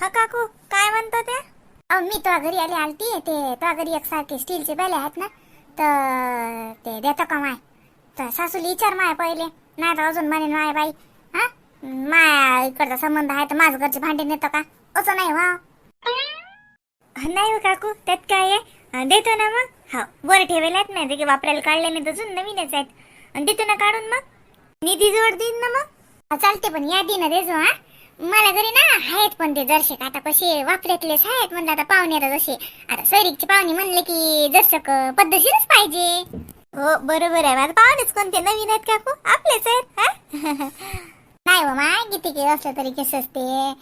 हा काकू काय म्हणता ते मी तो घरी आली आलती. ते तो घरी एकसारखे स्टीलचे बेले आहेत ना तर ते देतो का माय? तर सासूला विचार माय पहिले. नाही तर अजून म्हणेन माय बाई. हा? माया इकडचा संबंध आहे तर माझं घरचे भांडे नेतो का? असं नाही वा नाही हो काकू त्यात काय आहे? देतो ना मग. हा वर ठेवेल आहेत नाही ते वापरायला काढले नाही अजून नवीनच आहेत. अन् देतो ना काढून मग. निधी जोड देईन ना मग. हा, चालते पण या दिन देजो हा. मला घरी ना आहेत पण ते जरशे आता कसे वापरातलेच आहेत म्हणलं आता पाहुणे जसे. आता सैरिकचे पाहुणे म्हणले की जरसक पद्धतशीरच पाहिजे. हो बरोबर आहे. माझं पाहुणेच कोणते? नवीन आहेत काकू? आपलेच आहेत? नाही हो माय किती काही असलं तरी कसं असते.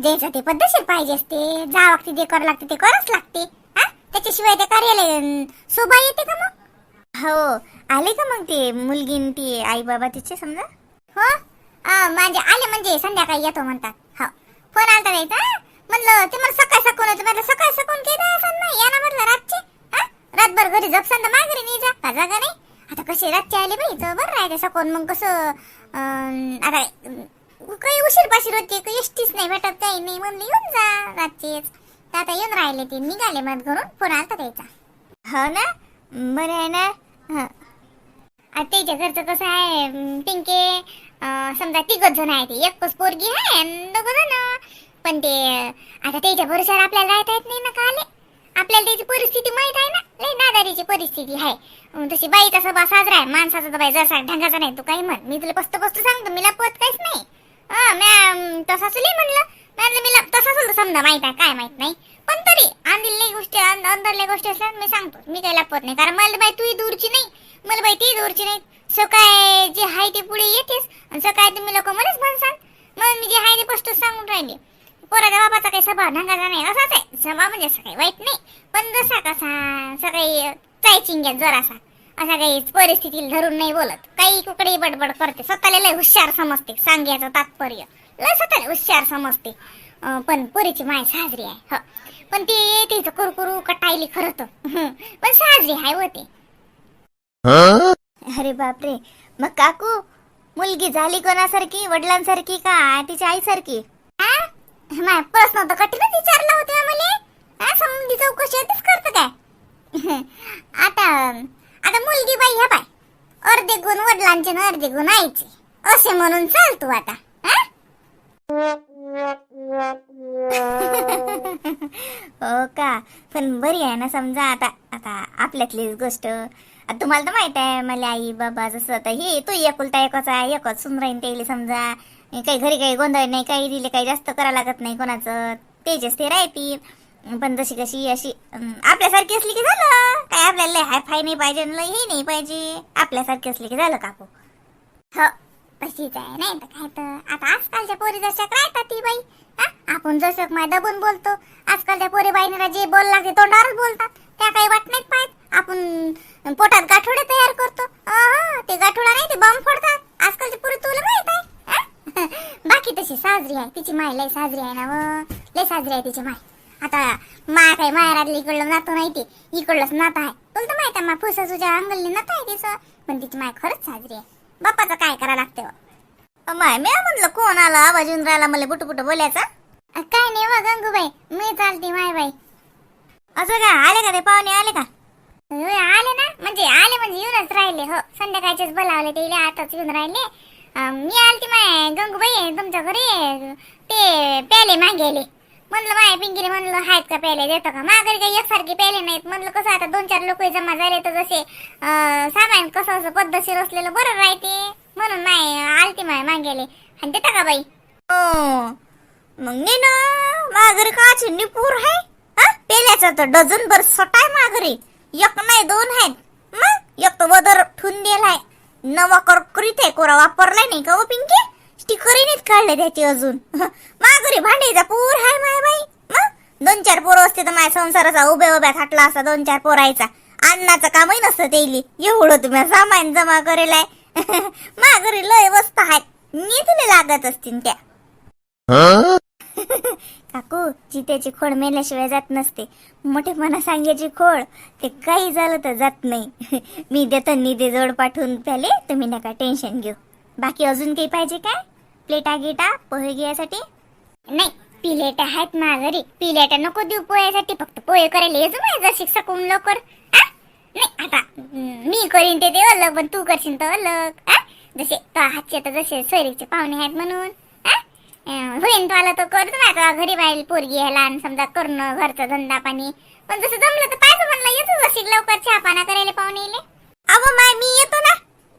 द्यायचं ते पद्धतशीर पाहिजे असते. जा लागते ते करावं लागते ते करावंच लागते. हा? त्याच्याशिवाय ते कार्याला अं, शोभा येते का मग? हो आले का मग ते मुलगी ती आई बाबा तिचे समजा? हो? म्हणजे आले म्हणजे संध्याकाळी येतो म्हणतात. हो. फोन आलता द्यायचा म्हणलं ते मला सकाळ सकून होतं. म्हटलं सकाळ सकून केलं असं? नाही या ना म्हटलं रातचे. रातभर घरी झोपसान तर माघारी नाही जा. का जागा नाही? आता कसे रातचे आले बाई तर बरं राहते सकून मग कसं आता काही उशीर पाशीर होते काही एसटीच नाही भेटत काही नाही. म्हणलं येऊन जा रातचेच. तर आता येऊन राहिले ते. निघाले मत घरून. फोन आलता द्यायचा हो ना? बरं आहे ना? हं. आता त्याच्या घरचं कसं आहे? पिंके? समजा तिघच जण आहे ते एकच पोरगी आहे दोघ जण. पण ते आता त्याच्या भरोशावर आपल्याला राहता येत नाही ना काले. आपल्याला त्याची परिस्थिती माहीत आहे ना? लय नादारीची परिस्थिती आहे. तशी बाईचा स्वभाव साजरा आहे माणसाचा तर बाई जसा ढंगाचा नाही तू काही म्हण. मी तुला पस्त पस्त सांगतो मी लपवत काहीच नाही. हा मॅम तसाच लई म्हणलं म्हणलं. मी लप तसा समजा माहीत आहे काय माहीत नाही. पण तरी अंदिले गोष्टी अंद- अंदरल्या गोष्टी असल्या मी सांगतो मी काही लपवत नाही. कारण मला बाई तूही दूरची नाही. मला बाई ती दूरची नाही सकाळ जे आहे ते पुढे येतेस आणि सकाळी तुम्ही लोक मलाच म्हणसान. मग मी जे आहे ते पोस्ट सांगून राहिले. पोराचा बाबाचा काही स्वभाव ढंगाचा नाही असाच आहे. स्वभाव म्हणजे असं काही वाईट नाही. पण जसा कसा सकाळी चायचिंग्यात जरासा. असा काही परिस्थितीला धरून नाही बोलत. काही कुकडे बडबड करते. स्वतःला लय हुशार समजते सांग्याचं तात्पर्य. लय स्वतःला हुशार समजते. पण पोरीची माय साजरी आहे हो. पण ती तिचं कुरकुरू कटायली खरं तर. पण साजरी आहे होते अरे बापरे. मग काकू मुलगी झाली कोणासारखी? वडिलांसारखी का तिच्या आईसारखी? माय प्रश्न तर कठीणच विचारला होता आम्हाला. संबंधी चौकशी आधीच करत काय? आता आता मुलगी बाई ह्या बाय. अर्धे गुण वडिलांचे ना अर्धे गुण आईचे. असे म्हणून चाल तू आता. हो का? पण बरी आहे ना समजा आता. आता आपल्यातलीच गोष्ट. आता तुम्हाला तर माहीत आहे मला आई बाबा जसं आता हे तो एकुलता एकच आहे एकच सुन राहीन त्याला समजा काही घरी काही गोंधळ नाही काही दिले काही जास्त करा लागत नाही कोणाचं तेजेस ते. राहतील पण जशी कशी अशी आपल्यासारखी असली की झालं. काय आपल्याला हाय फाय नाही पाहिजे हे नाही पाहिजे. आपल्यासारखी असली की झालं काकू. हो तशीच आहे नाही तर काय तर. आता आजकालच्या पोरी जशा राहतात ती बाई हा? आपण जसं माय दबून बोलतो आजकालच्या पोरी बाईने जे बोल लागते तोंडावरच बोलतात. त्या काही वाट नाहीत पाहत. आपण पोटात गाठोडे तयार करतो. ते गाठोडा नाही ते बॉम्ब फोडतात आजकालची पोरी तुला माहीत आहे? बाकी तशी साजरी आहे. तिची माय लय साजरी आहे ना व? लय साजरी आहे तिची माय. आता माय काय माहेरातलं इकडलं नातं नाही ते इकडलंच नातं आहे. तुला तर माहीत आहे मा फुसा तुझ्या अंगलनी नातं आहे तिचं. पण तिची माय खरंच साजरी आहे. बापाचं काय करा लागते? माय मी म्हणलं कोण आला? आवाज येऊन राहिला मला बुटू बुटू बोलायचा. काय नाही व गंगूबाई. मी चालते माय बाई असं का आले का ते पाहुणे आले का? आले ना? म्हणजे आले म्हणजे येऊनच राहिले हो. संध्याकाळचेच बोलावले ते आताच येऊन राहिले. मी आलती माय गंगूबाई तुमच्या घरी. ते प्याले मागेले. म्हणलं माय पिंकीले म्हणलं आहेत का प्याले देतो का? माघारी काही एकसारखे प्याले नाहीत. म्हणलं कसं आता दोन चार लोक जमा झाले तर जसे सामान कसं असं पद्धतशीर असलेलं बरं राहते. म्हणून माय आलती माय मागेले. आणि देता का बाई? हो. मग ने ना माघारी काची निपूर आहे? हा? पेल्याचा तर डझन भर सटाय माघारी. एक नाही दोन आहेत मग एक तर वदर ठून दिलाय नवा करकरीत आहे कोरा वापरलाय नाही का ओ पिंकी? स्टिकरीनेच काढले त्याची अजून. माघारी भांडीचा पूर हाय माय बाई. मग दोन चार पोरं असते तर माझ्या संसाराचा उभ्या उभ्या थाटला असता दोन चार पोरायचा. अन्नाचं कामही नसतं तेली. एवढं तुम्ही सामान जमा करेलाय. माघारी लय वस्त आहेत निधीला लागत असतील त्या. काकू जित्याची खोड मेल्याशिवाय जात नसते. मोठेपणा सांगायची खोड ते काही झालं तर जात नाही. मी देतो निधी जोड पाठवून त्याले तुम्ही नका टेन्शन घेऊ. बाकी अजून काही पाहिजे काय? प्लेटा गिटा पोहे घ्यायसाठी? नाही पिलेट आहेत ना घरी पिलेट नको देऊ पोह्यासाठी फक्त पोहे करायला येतो माझा शिक्षा कोण लवकर. नाही आता मी करीन ते ते अलग पण तू करशील तर अलग जसे तो हातचे तर जसे सोयरीचे पाहुणे आहेत म्हणून. होईन तो आला तर करतो ना आता घरी बाहेर पोरगी आहे लहान समजा करणं घरचा धंदा पाणी. पण जसं जमलं तर पाहिजे म्हणलं येतो जशी लवकर चहा पाना करायला पाहुणे येले अहो माय मी येतो ना.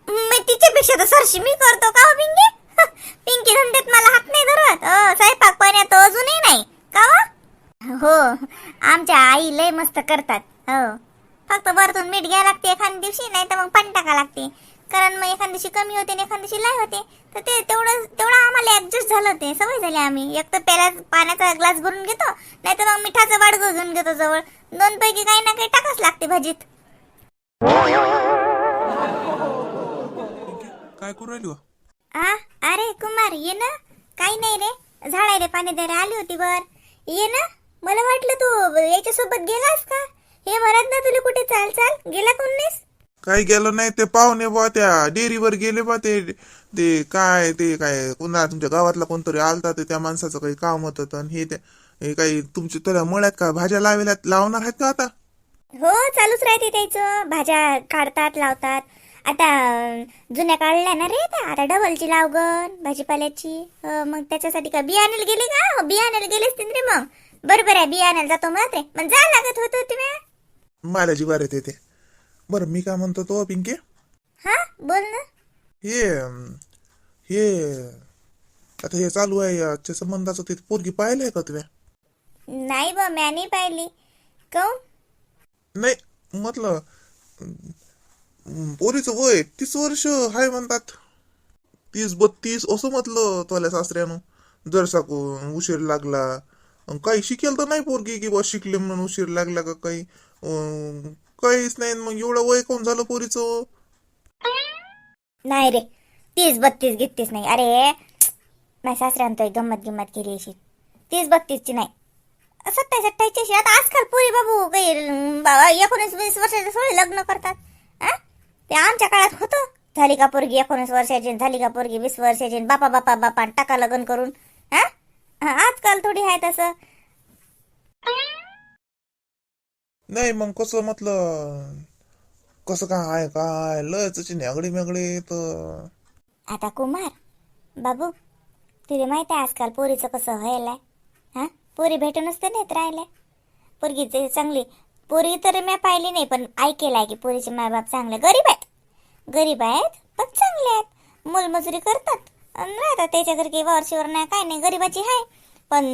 मी तिच्यापेक्षा तर सरशी मी करतो का हो पिंकी? पिंकी धंद्यात मला हात नाही धरत. स्वयंपाक पाण्यात अजूनही नाही. का हो? हो आमच्या आई लय मस्त करतात. हो. फक्त वरतून मीठ घ्यायला लागते एखाद्या दिवशी नाही तर मग पाणी टाका लागते. कारण मग एखाद्या दिवशी कमी होते आणि एखाद्या दिवशी लय होते. तर ते तेवढं तेवढं आम्हाला ऍडजस्ट झालं ते सवय झाली आम्ही. एक तर प्याला पाण्याचा ग्लास भरून घेतो नाही तर मग मिठाचं बाडगं घेऊन घेतो जवळ. दोन पैकी काही ना काही टाकाच लागते भाजीत. काय करू राहिली वा? आ? अरे कुमार ये ना. काही नाही रे. झाडा रे पाणी द्यायला आली होती वर. ये ना. मला वाटलं तू याच्यासोबत गेलास का? हे म्हणत ना तुला कुठे चाल चाल? गेला कोण नाहीस काही गेलं नाही ते पाहुणे बा त्या डेअरीवर गेले बा ते ते काय ते काय पुन्हा तुमच्या गावातला कोणतरी आलता ते त्या माणसाचं काही काम होतं आणि हे ते हे काही तुमच्या तुला मळ्यात का भाज्या लावेल्या लावणार आहेत का आता? हो चालूच राहते त्याचं. भाज्या काढतात लावतात. आता जुन्या काढल्या ना रे त्या. आता डबलची लावगण भाजीपाल्याची. अं, मग त्याच्यासाठी का बियाण्याला गेले का? हो, बियाण्याला गेलेच तिथे रे मग. बरोबर आहे बियाण्याला जातो मग रे. पण जा लागत होतो तुम्ही. मला जीवार येते ते. बरं मी काय म्हणतो तो पिंके? हा बोल ना. हे हे आता हे चालू आहे याच्या संबंधाचं ते पोरगी पाहिलंय का तुम्ही? नाही बा म्या नाही पाहिली. काऊन नाही म्हटलं अं, पोरीचं वय तीस वर्ष हाय म्हणतात. तीस बत्तीस असं म्हटलं तुला सासऱ्यानं. जर साकू उशीर लागला. अन काही शिकेल तर नाही पोरगी की बा शिकले म्हणून उशीर लागला का काही? अं, काहीच नाही मग एवढं वय कोण झालं पोरीचं? नाही रे तीस बत्तीस गित्तीस नाही. अरे माझ्या सासऱ्यानं तो एक गंमत गिंमत केली अशी. तीस बत्तीसची नाही. सत्तावीस अठ्ठावीसची अशी. आता आजकाल पुरी बाबू काही बाबा एकोणीस वीस वर्षाचे थोडे लग्न करतात. आ? ते आमच्या काळात होतं. झाली का पोरगी एकोणीस वर्षाची आणि झाली का पोरगी वीस वर्षाची आणि बापा बापा बापा आणि टाका लग्न करून. हा? हा, आजकाल थोडी आहे तसं. नाही मग कसं म्हटलं कसं काय आहे काय लयच नागडी मेगडी तर आता कुमार बाबू तुला माहिती आहे आजकाल पोरीचं कसं व्हायला हा? पोरी भेटूनच तर नेत राहिले. पोरगी ते चांगली पोरी तर मी पाहिली नाही पण ऐकेलं आहे की पोरीचे मायबाप चांगले गरीब आहेत. गरीब आहेत पण चांगले आहेत. मोलमजुरी करतात. अन राहतात त्याच्या घरी काही वर्षीवर नाही काय नाही गरीबाची आहे पण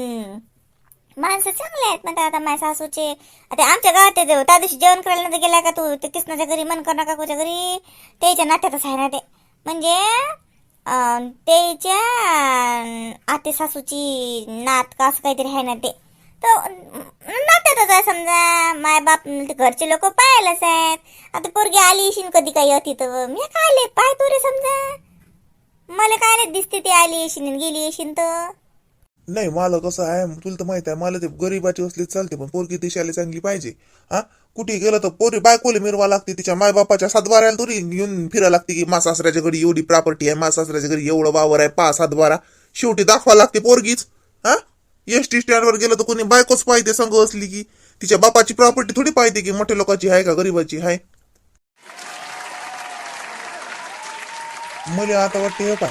माणसं चांगले आहेत म्हणतात आता माझ्या सासूचे. आता आमच्या गावात ते त्या दिवशी जेवण करायला नव्हतं गेला का तू? ते कृष्णाच्या घरी मन करणं काकूच्या घरी. त्याच्या नात्यातच आहे ना ते. म्हणजे त्याच्या आते सासूची नात का असं काहीतरी आहे ना ते. तर नात्यातच आहे समजा. माय बाप ते घरचे लोक पाहायलाच आहेत. आता पोरगी आली शिन कधी काही अति तर. मी काय आले पाय तू रे समजा. मला काय नाही दिसते ती आली येशीन गेली येशीन तर. नाही मला कसं आहे तुला तर माहीत आहे मला ते गरीबाची असली चालते पण पोरगी दिशाला चांगली पाहिजे. हा? कुठे गेलं तर पोरी बायकोले मिरवा लागते तिच्या मायबापाच्या सातबाऱ्याला थोडी घेऊन फिरा लागते की मा सासऱ्याच्या घरी एवढी प्रॉपर्टी आहे मा सासऱ्याच्या घरी एवढं वावर आहे पाच सातबारा. शेवटी दाखवा लागते पोरगीच. हा? एस टी स्टँडवर गेलं तर कोणी बायकोच पाहिजे संघ असली की तिच्या बापाची प्रॉपर्टी थोडी पाहिजे की मोठ्या लोकांची आहे का गरीबाची आहे? मला आता वाटते हे पाय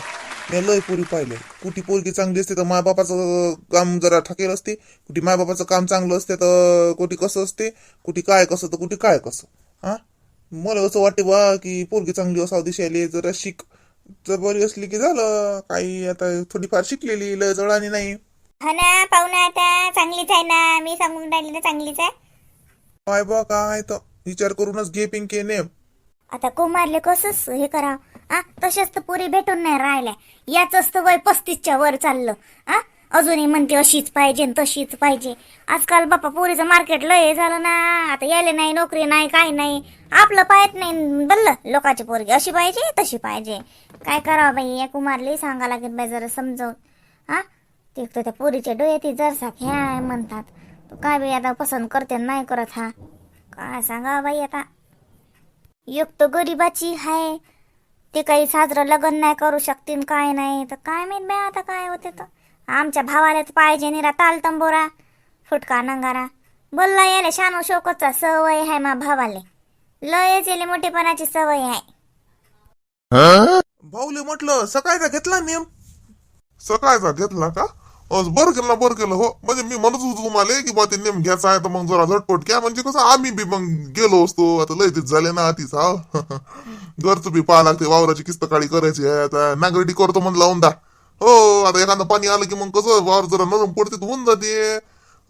मी लय पोरी पाहिले. कुठे पोरगी चांगली असते तर मायबापाचं काम जरा ठकेल असते. कुठे मायबापाचं काम चांगलं असते तर कुठे कसं असते? कुठे काय कसं तर कुठे काय कसं? हा? मला असं वाटते बा की पोरगी चांगली असावं दिशायली जरा शिक. जर बरी असली की झालं. काही आता थोडीफार शिकलेली लय जळानी नाही. हा ना पाहुणा आता. चांगलीच आहे ना. मी सांगून राहिली ना चांगलीच आहे. काय बा काय तर. विचार करूनच घे पिंके नेम. आता कुमारले कसंच हे करा. आ तशाच तर पुरी भेटून नाही राहिल्या. याच तर वय पस्तीसच्या वर चाललं. आ अजूनही म्हणते अशीच पाहिजे तशीच पाहिजे. आजकाल बाप्पा पोरीचं मार्केट लय हे झालं ना. आता यायला नाही नोकरी नाही काय नाही. आपलं पाहत नाही. बल्ल लोकांची पोरगी अशी पाहिजे तशी पाहिजे. काय करावं बाई? या कुमारलाही सांगा लागेल बाई जरा समजावून. हा ते तर त्या पोरीच्या डोळ्यात जरसा ह्या म्हणतात. तू काय बाई आता पसंत करते नाही करत हा? काय सांगा बाई आता? एक तर गरीबाची हाय ते काही साजरं लग्न नाही करू शकतील काय नाही. तर काय माहीत बाय आता काय होते तर. आमच्या भावाला तर पाहिजे निरा ताल तंबोरा फुटका नंगारा. बोलला याले शानो शोकचा सवय आहे मा भावाले. लयच याले मोठेपणाची सवय आहे भाऊले म्हटलं सकाळचा घेतला नियम? सकाळचा घेतला का? बरं केलं ना बरं केलं. हो म्हणजे मी म्हणत होतो तुम्हाला की बा ते नेम घ्यायचा आहे तर मग जरा झटपट घ्या. म्हणजे कसं आम्ही बी मग गेलो असतो. आता लय तीच झाले ना आधीच हा. घरचं बी पाहा लागते वावराची किस्त काळी करायची आहे. आता नागरिटी करतो म्हणून लावून दा हो आता एखादं पाणी आलं की मग कसं वावर जरा नरम पडते होऊन जाते.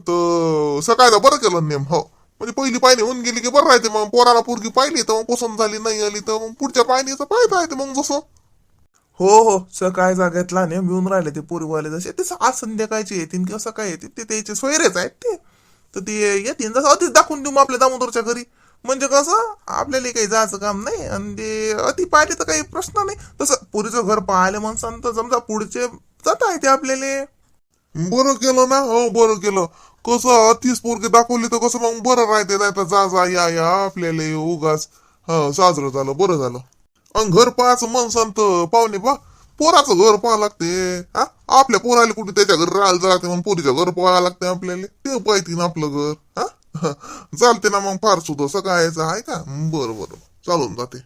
तर सकाळचा बरं केलं नेम हो. म्हणजे पहिली पायनी होऊन गेली की बरं राहते. मग पोराला पोरगी पाहिली तर मग पसंत झाली नाही आली तर मग पुढच्या पायनीचं पाहता येते मग जसं. हो हो सकाळी घेतला ने मिळून राहिले ते पोरीवाले जसे. ते आज संध्याकाळचे येतील किंवा सकाळी येतील ते त्याचे सोयरेच आहेत ते. तर ते येतील जसं अतिच दाखवून देऊ मग आपल्या दामोदरच्या घरी. म्हणजे कसं आपल्याला काही जायचं काम नाही आणि ते अति पाहिले तर काही प्रश्न नाही. तसं पुरीचं घर पाहायला माणसान तर समजा पुढचे जाता येते आपल्याला. बरं केलं ना? हो बरं केलं. कसं अतिच पोरगे दाखवली तर कसं मग बरं राहते नाही तर जा जा या या आपल्याला उगाच. हा साजरं झालं बरं झालं. आणि घर पाहायचं मन सांगत पाहुणे पा पोराचं घर पाहावं लागते. हा? आपल्या पोराला कुठे त्याच्या घर राहायला जावं लागते मग पोरीचं घर पाहायला लागते आपल्याला? ते पाहिजे ना आपलं घर. हा? चालते ना मग फार सुद्धा सकाळचं आहे का? बरं बरं. चालून जाते.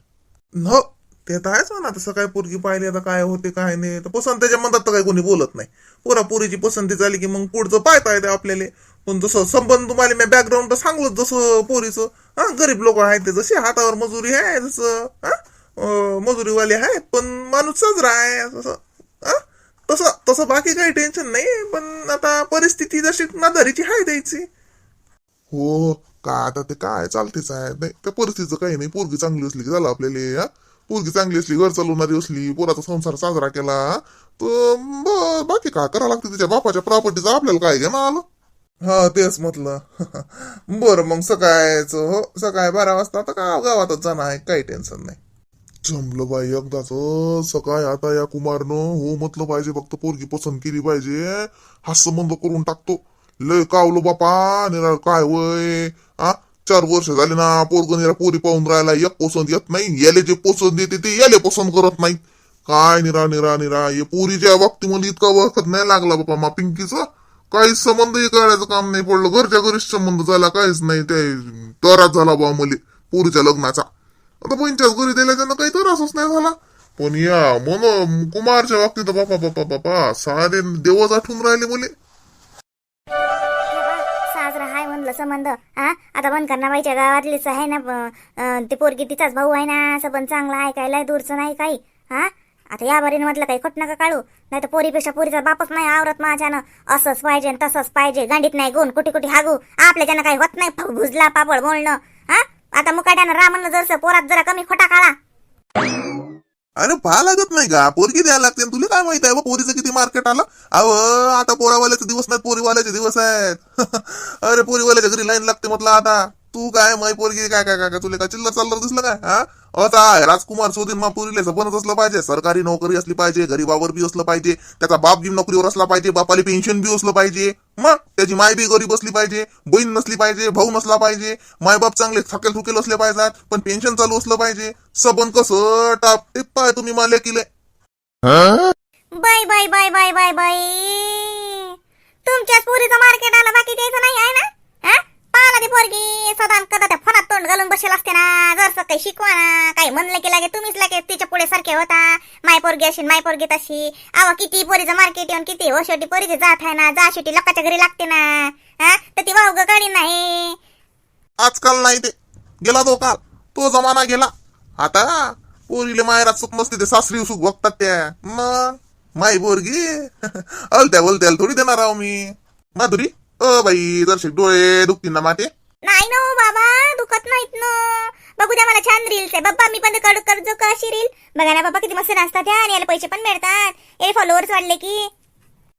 न ते तर आहेच म्हणा आता सकाळी पोरगी पाहिली आता काय होते काय नाही. तर पसंत त्याच्या मनात तर काही कोणी बोलत नाही. पोरा पोरीची पसंती झाली की मग पुढचं पाहता येते आपल्याला. पण जसं संबंध तुम्हाला मी बॅकग्राऊंड तर सांगलं जसं पोरीचं. हा गरीब लोक आहेत ते जसे हातावर मजुरी आहे जसं हा? मजुरीवाले आहेत पण माणूस साजरा आहे तसं तसं तसं बाकी काही टेन्शन नाही पण आता परिस्थिती जशी नादारीची आहे द्यायची हो का आता ते काय चालतेच आहे नाही त्या परिस्थितीचं काही नाही. पोरगी चांगली असली की झालं आपल्याला? पोरगी चांगली असली घर चालवणारी असली पोराचा संसार साजरा केला तर ब- बाकी काय करा लागते त्याच्या बापाच्या प्रॉपर्टीचं आपल्याला काय घेणं आलं? हा तेच म्हटलं. बरं मग सकाळचं हो सकाळी बारा वाजता आता का गावातच जाणं आहे काही टेन्शन नाही. जमलं बाई एकदाच सकाळ आता या कुमारनं हो म्हटलं पाहिजे फक्त पोरगी पसंत केली पाहिजे. हा संबंध करून टाकतो. लय कावलो बापा निरा काय वय? आ? चार वर्ष झाले ना पोरग निरा पोरी पाहून राहिला. एक पसंत येत नाही याले जे पसंत येते ते याले पसंत करत नाही काय निरा निरा निरा हे पोरीच्या बाबतीमध्ये इतका वखत नाही लागला बापा मा पिंकीचा. काहीच संबंधही करायचं काम नाही पडलं. घरच्या घरीच संबंध झाला काहीच नाही. ते तरास झाला बा मुली पोरीच्या लग्नाचा. आता पंचायत घरी दिल्याच्यानं काही त्रासच नाही झाला. पण या मन कुमारच्या बाबतीत बापा बापा बापा सारे देवच आठवून राहिले मुले. साजरा हाय म्हणलं संबंध. हा आता बंद बाईच्या गावातलीच आहे ना अं, ते पोरगी तिचाच भाऊ आहे ना असं पण चांगला आहे काय लय दूरचं नाही काही. हा आता या बारीने म्हटलं काही खोट नका काढू. नाही तर पोरीपेक्षा पोरीचा बापच नाही आवरत माझ्यानं. असंच पाहिजे आणि तसंच पाहिजे. गांडीत नाही गुण कुठे कुठे हागू. आपल्याच्यानं काही होत नाही भुजला पापड बोलणं हा आता मुकाट्यानं रामनं जरसं पोरात जरा कमी खोटा काढा. अरे पहा लागत नाही का? पोरगी द्यायला लागते आणि तुला काय माहीत आहे? बा पोरीचं किती मार्केट आलं? अहो आता पोरावाल्याचे दिवस नाहीत पोरीवाल्याचे दिवस आहेत. अरे पोरीवाल्याच्या घरी लाईन लागते म्हटलं आता. तू काय माय पोरगी काय काय काय काय? तुला काय चिल्लर चाललं दिसलं काय हा? आता राजकुमार सोदीन मापुरीले पोरीला असलं पाहिजे. सरकारी नोकरी असली पाहिजे गरीबावर बी असलं पाहिजे त्याचा बाप बी नोकरीवर असला पाहिजे बापाली पेन्शन बी असलं पाहिजे. मग त्याची माय बी गरीब असली पाहिजे बहीण नसली पाहिजे भाऊ नसला पाहिजे मायबाप चांगले थकेल थुकेल असले पाहिजेत पण पेन्शन चालू असलं पाहिजे. सबन कसं टाप ते पाय तुम्ही माले किले? Bye bye bye bye bye bye तुमच्याच पुरीचं मार्केट आलं बाकी द्यायचं नाही आहे ना? मला ती पोरगी. सदा कदा त्या फणात तोंड घालून बसेल असते ना. जरसं काही शिकवा ना. काही म्हणलं की लागे तुम्हीच लागे तिच्या पुढे सारखे होता. माय पोरगी अशी माय पोरगी तशी. अहो किती पोरीचं मार्केट येऊन किती हो शेवटी पोरीची जात आहे ना. जा शेवटी लोकांच्या घरी लागते ना. हा? तर ती वाहू गाडी नाही. आजकाल नाही ते. गेला तो काल. तो जमाना गेला. आता पोरीले मायरात सुख नसते ते सासरी सुख बघतात त्या. मग माय पोरगी. अलत्या बोलत्या थोडी देणार आहो मी. माधुरी? अ बाई जर डोळे दुखतील ना माते? नाही ना हो बाबा दुखत नाहीत ना. बघू द्या मला छान रील्स आहे. बाप्पा मी पण काढू करजो कशी रील. बघा ना बाबा किती मस्त नाचतात ह्या आणि याला पैसे पण मिळतात. ए फॉलोअर्स वाढले की.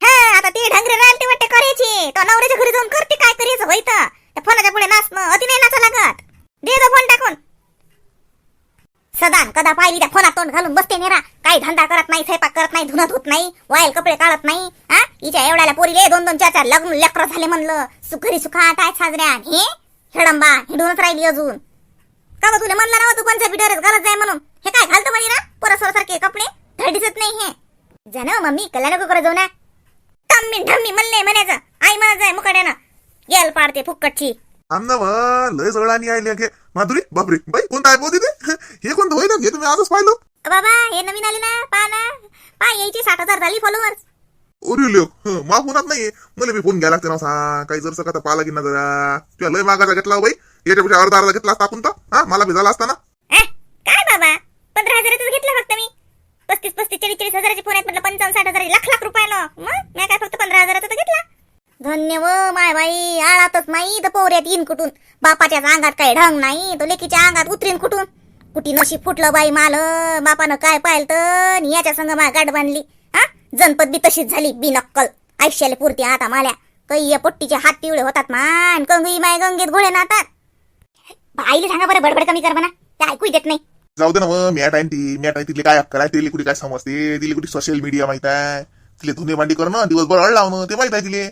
हा आता ते ढंगरे राहिले ते वाटते करायचे तो नवऱ्याच्या घरी जाऊन करते काय करायचं होय तर फोनाच्या पुढे नाचणं अति नाही नाचा लागत दे तो फोन टाकून सदान कदा पाहिली त्या फोनात तोंड घालून बसते नेरा. काही धंदा करत नाही स्वयंपाक करत नाही धुनत होत नाही वायल कपडे काढत नाही हा? हिच्या एवढ्याला पोरीले दोन दोन चार चार लग्न लेकर झाले म्हणलं. सुखरी सुखा काय साजऱ्या. हे? हेडंबा हिडूनच राहिली अजून. का बा तुला म्हणलं ना तू कोणत्या बिडरच गरज आहे म्हणून? हे काय घालतो म्हणे ना? परस्पर सारखे कपडे? धड दिसत नाही हे. जा ना हो मम्मी कल्ला नको करत जाऊ ना. कम्मी ढम्मी म्हणले म्हणायचं. आई म्हणत जाय मुकाड्यानं गेल पाडते फुक्कटची आमना लय जवळ आणि माधुरी बापरे. बाई कोणता आहे पोती ते? हे कोणतं होईल हे तुम्ही आजच पाहिलं? बाबा हे नवीन आले ना? पहा ना. पहा यायची साठ हजार झाली फॉलोअर्स ओरी लोक माफ होणार नाही मला बी फोन घ्यायला लागते ना सा. काही जर सका पाला की ना जरा. तुला लय मागाचा घेतला हो बाई. याच्यापेक्षा अर्धा अर्धा घेतला असता आपण तर. हा मला बी झाला असता ना. काय बाबा? पंधरा हजारातच घेतला फक्त मी. पस्तीस पस्तीस चाळीस चाळीस हजाराचे फोन आहेत म्हटलं पंचावन्न साठ हजार लाख लाख रुपयाला मग? मी काय फक्त पंधरा हजाराचा घेतला? धन्य व माय बाई आळातच नाही तर पोऱ्यात येईन कुठून? बापाच्याच अंगात काही ढंग नाही तो लेकीच्या अंगात उतरीन कुठून? कुठी नशीब फुटलं बाई माल बापानं काय पाहिलं तर याच्या संग माय गाठ बांधली. हा? जनपद बी तशीच झाली बिनक्कल. आयुष्याला पुरती आता माल्या. काही या पट्टीचे हात पिवळे होतात मान कंगई माय गंगेत घोडे नातात. बाईला सांगा बरं बडबड कमी कर म्हणा. ते ऐकू देत नाही. जाऊ दे ना मग मॅट आहे ती मॅट आहे तिथले काय अक्कल आहे तिला कुठे काय समजते तिला कुठे सोशल मीडिया माहीत आहे तिले धुणे मांडी करणं दिवसभर अळ लावणं ते माहीत आहे तिले.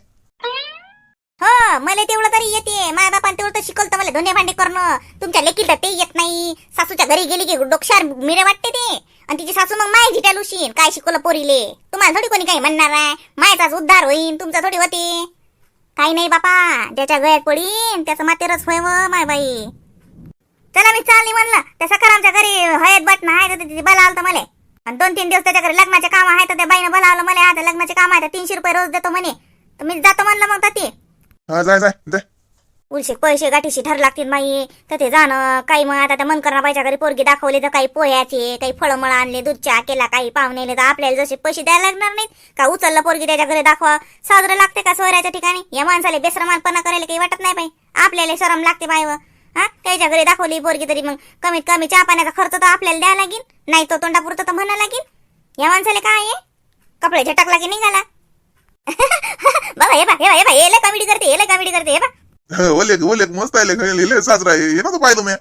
हो मला तेवढं तरी येते. माझ्या बापान तेवढं तर शिकवलं मला धुणे भांडे करणं. तुमच्या लेकीला ते येत नाही. सासूच्या घरी गेली की डोक्षार मिरे वाटते ते. आणि तिची सासू मग माय झिट्या लुशीन काय शिकवलं पोरीले? तुम्हाला थोडी कोणी काही म्हणणार आहे? मायचाच उद्धार होईन. तुमचा थोडी होते. काही नाही बापा. ज्याच्या गळ्यात पडीन त्याचं मातेरच होय व माय बाई. चला मी चालली म्हणलं. त्या सकारामच्या घरी हयत बटणं आहे तर तिथे बोला आलं मला. आणि दोन तीन दिवस त्याच्याकडे लग्नाचे काम आहे तर त्या बाईनं बोलावलं मला. आता लग्नाचे काम आहे तर तीनशे रुपये रोज देतो म्हणे. तर मी जातो म्हणलं मग ते हा जाय जाय जाय. उलशे पैसे गाठीशी ठर लागतील माई. तर ते जाणं काही मग आता मन करणार पाहिजे घरी पोरगी दाखवली तर काही पोह्याचे काही फळमळ आणले दूध चहा केला काही पाहुणे तर आपल्याला जसे पैसे द्यायला लागणार नाहीत का उचललं पोरगी त्याच्या घरी दाखवा. साजरं लागते का सोहऱ्याच्या ठिकाणी? या माणसाला बेसरमानपणा करायला काही वाटत नाही बाई. आपल्याला शरम लागते बाय व. हा त्याच्या घरी दाखवली पोरगी तरी मग कमीत कमी चहा पाण्याचा खर्च तर आपल्याला द्यावा लागेल. नाही तो तोंडापुरतं तर म्हणा लागेल. या माणसाला काय आहे? कपडे झटकला की निघाला? बघा हे बा हे बा हे बा हे कॉमेडी करते येले कॉमेडी करते हे बा ओले ओले मस्त आहे लय- लय साजरा आहे. हे नव्हतं पाहिलं मी.